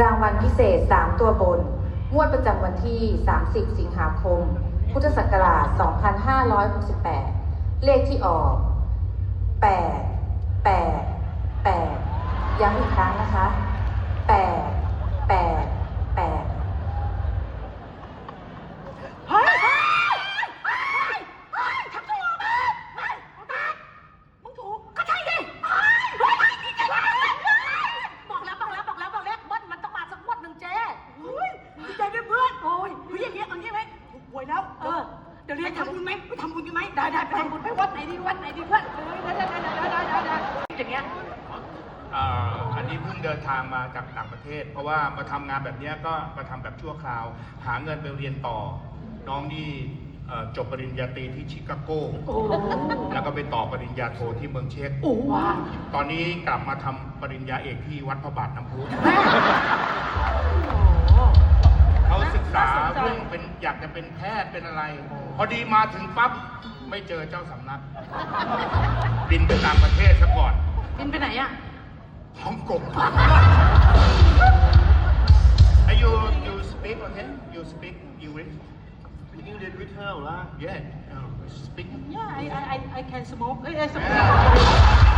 รางวัลพิเศษ 3 ตัวบน งวดประจำวันที่ 30 สิงหาคม พุทธศักราช 2568 เลขที่ออก 8 8 8 ย้ำอีกครั้งนะคะ 8 8 8 เฮ้ยเฮ้ยเฮ้ยเฮ้ยทำตัวออกมาเฮ้ยออกมามึงถูกก็ใช่ดิเฮ้ยเฮ้ยเฮ้ยดีใจมากเลยบอกแล้วบอกแล้วบอกแล้วบอกแล้วเบิ้ลมันต้องมาสักงวดหนึ่งเจ๊เฮ้ยดีใจด้วยเพื่อนโอ้ยเฮ้ยอย่างเงี้ยเอางี้ไหมถูกหวยแล้ว เออ เดี๋ยวเรียนทำบุญไหมไปทำบุญกันไหมได้ได้ไปทำบุญไปวัดไหนดีวัดไหนดีเพื่อนเฮ้ยได้ได้ได้ได้ได้ได้ได้อย่างเงี้ยเอ่ออันนี้เพิ่งเดินทางมาจากต่างประเทศ เพราะว่ามาทำงานแบบเนี้ยก็มาทำแบบชั่วคราว หาเงินไปเรียนต่อ น้องนี่เอ่อจบปริญญาตรีที่ชิคาโก โอ้แล้วก็ไปต่อปริญญาโทที่เมืองเช็กโอ้ว้าวตอนนี้กลับมาทำปริญญาเอกที่วัดพระบาทน้ำพุ แม่ากจะเป็นแพทย์เป็นอะไร พอดีมาถึงปั๊บไม่เจอเจ้าสำนัก บินไปต่างประเทศซะก่อนบินไปไหนอะฮ่องกง Are you you speak okay you speak English English with her lah. yeah uh, speak Yeah, I I I I can smoke. เอ้ยเอ้ย smoke.